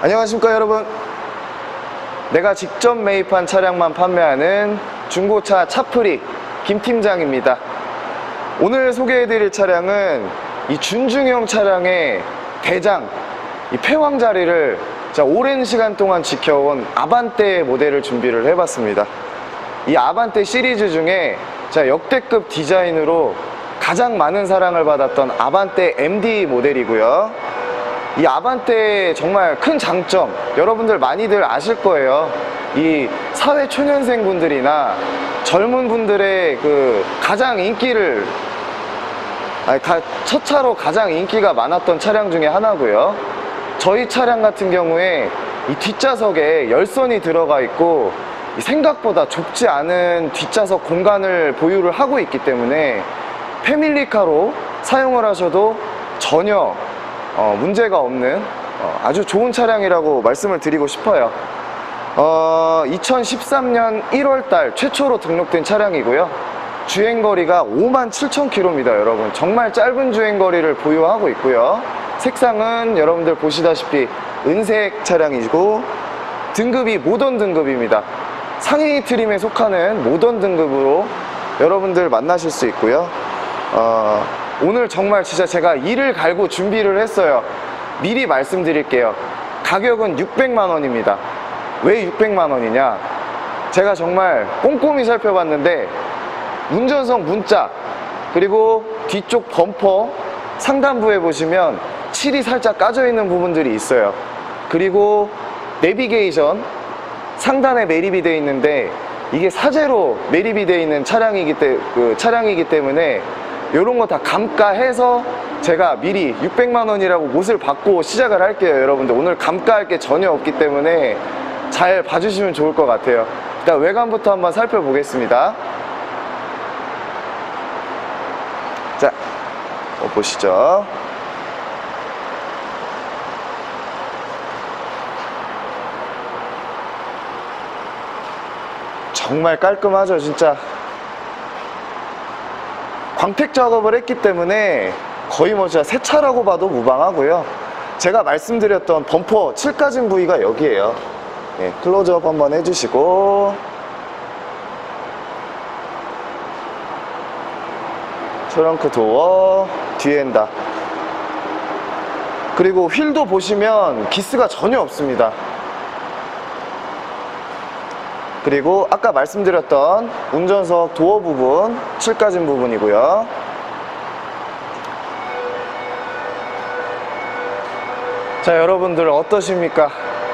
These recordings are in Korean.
안녕하십니까 여러분. 내가 직접 매입한 차량만 판매하는 중고차 차프리 김 팀장입니다. 오늘 소개해드릴 차량은 이 준중형 차량의 대장 이 폐왕 자리를 자, 오랜 시간 동안 지켜온 아반떼 모델을 준비를 해봤습니다. 이 아반떼 시리즈 중에 자, 역대급 디자인으로 가장 많은 사랑을 받았던 아반떼 MD 모델이고요 이 아반떼의 정말 큰 장점 여러분들 많이들 아실 거예요. 이 사회 초년생 분들이나 젊은 분들의 그 가장 인기를 아니, 가- 첫 차로 가장 인기가 많았던 차량 중에 하나고요. 저희 차량 같은 경우에 이 뒷좌석에 열선이 들어가 있고 이 생각보다 좁지 않은 뒷좌석 공간을 보유를 하고 있기 때문에 패밀리카로 사용을 하셔도 전혀 어, 문제가 없는 어, 아주 좋은 차량이라고 말씀을 드리고 싶어요. 어, 2013년 1월 달 최초로 등록된 차량이고요. 주행거리가 5만 7천 킬로입니다, 여러분. 정말 짧은 주행거리를 보유하고 있고요. 색상은 여러분들 보시다시피 은색 차량이고 등급이 모던 등급입니다. 상위 트림에 속하는 모던 등급으로 여러분들 만나실 수 있고요. 어, 오늘 정말 진짜 제가 이를 갈고 준비를 했어요. 미리 말씀드릴게요. 가격은 600만 원입니다. 왜 600만 원이냐? 제가 정말 꼼꼼히 살펴봤는데 운전석 문짝 그리고 뒤쪽 범퍼 상단부에 보시면 칠이 살짝 까져 있는 부분들이 있어요. 그리고 내비게이션 상단에 매립이 되어 있는데 이게 사제로 매립이 되어 있는 차량이기, 때, 그 차량이기 때문에 이런 거 다 감가해서 제가 미리 600만 원이라고 못을 받고 시작을 할게요 여러분들. 오늘 감가할 게 전혀 없기 때문에 잘 봐주시면 좋을 것 같아요. 일단 외관부터 한번 살펴보겠습니다. 자 어, 보시죠. 정말 깔끔하죠 진짜 광택 작업을 했기 때문에 거의 뭐 진짜 새 차라고 봐도 무방하고요. 제가 말씀드렸던 범퍼 7까진 부위가 여기에요. 예, 클로즈업 한번 해주시고. 트렁크 도어 뒤엔다. 그리고 휠도 보시면 기스가 전혀 없습니다 그리고 아까 말씀드렸던 운전석 도어 부분 7까진 부분이고요. 자 여러분들 어떠십니까?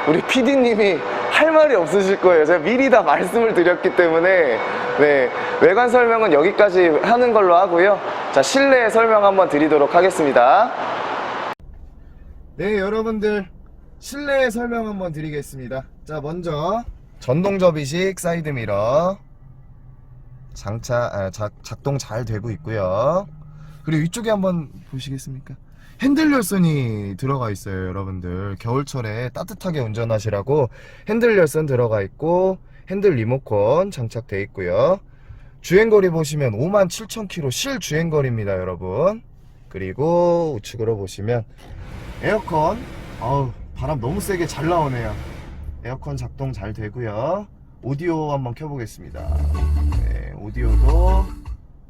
우리 PD님이 할 말이 없으실 거예요. 제가 미리 다 말씀을 드렸기 때문에. 네 외관 설명은 여기까지 하는 걸로 하고요. 자 실내 설명 한번 드리도록 하겠습니다. 네 여러분들 실내 설명 한번 드리겠습니다. 자 먼저 전동 접이식 사이드 미러. 장차 아, 작, 작동 잘 되고 있고요. 그리고 위쪽에 한번 보시겠습니까? 핸들 열선이 들어가 있어요 여러분들. 겨울철에 따뜻하게 운전하시라고 핸들 열선 들어가 있고 핸들 리모컨 장착돼 있고요. 주행거리 보시면 5만 7천 킬로 실 주행거리입니다 여러분. 그리고 우측으로 보시면 에어컨. 어우 바람 너무 세게 잘 나오네요 에어컨 작동 잘 되고요. 오디오 한번 켜보겠습니다. 네, 오디오도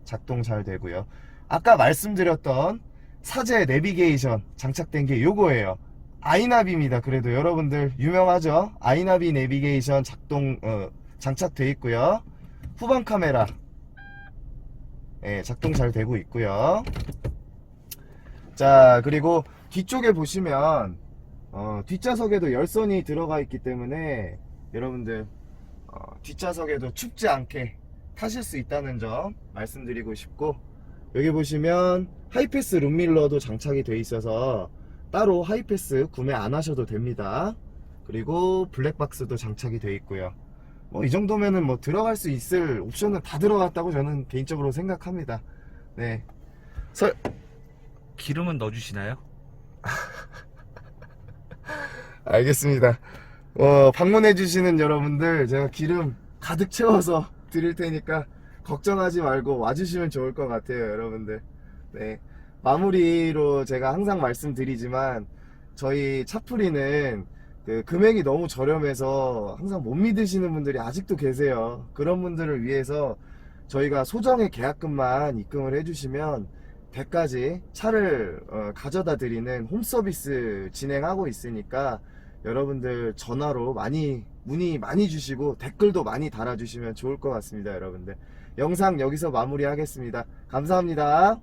작동 잘 되고요. 아까 말씀드렸던 사제 내비게이션 장착된 게 요거예요. 아이나비입니다. 그래도 여러분들 유명하죠? 아이나비 내비게이션 작동 어, 장착돼 있고요. 후방 카메라. 예, 작동 잘 되고 있고요. 자 그리고 뒤쪽에 보시면 어, 뒷좌석에도 열선이 들어가 있기 때문에 여러분들 어, 뒷좌석에도 춥지 않게 타실 수 있다는 점 말씀드리고 싶고 여기 보시면 하이패스 룸밀러도 장착이 돼 있어서 따로 하이패스 구매 안 하셔도 됩니다. 그리고 블랙박스도 장착이 돼 있고요. 뭐 이 정도면은 뭐 들어갈 수 있을 옵션은 다 들어갔다고 저는 개인적으로 생각합니다. 네. 설, 기름은 넣어주시나요? 알겠습니다. 어, 방문해주시는 여러분들, 제가 기름 가득 채워서 드릴 테니까, 걱정하지 말고 와주시면 좋을 것 같아요, 여러분들. 네. 마무리로 제가 항상 말씀드리지만, 저희 차프리는 그 금액이 너무 저렴해서 항상 못 믿으시는 분들이 아직도 계세요. 그런 분들을 위해서 저희가 소정의 계약금만 입금을 해주시면 100까지 차를 어, 가져다 드리는 홈 서비스 진행하고 있으니까 여러분들 전화로 많이 문의 많이 주시고 댓글도 많이 달아주시면 좋을 것 같습니다, 여러분들. 영상 여기서 마무리하겠습니다. 감사합니다.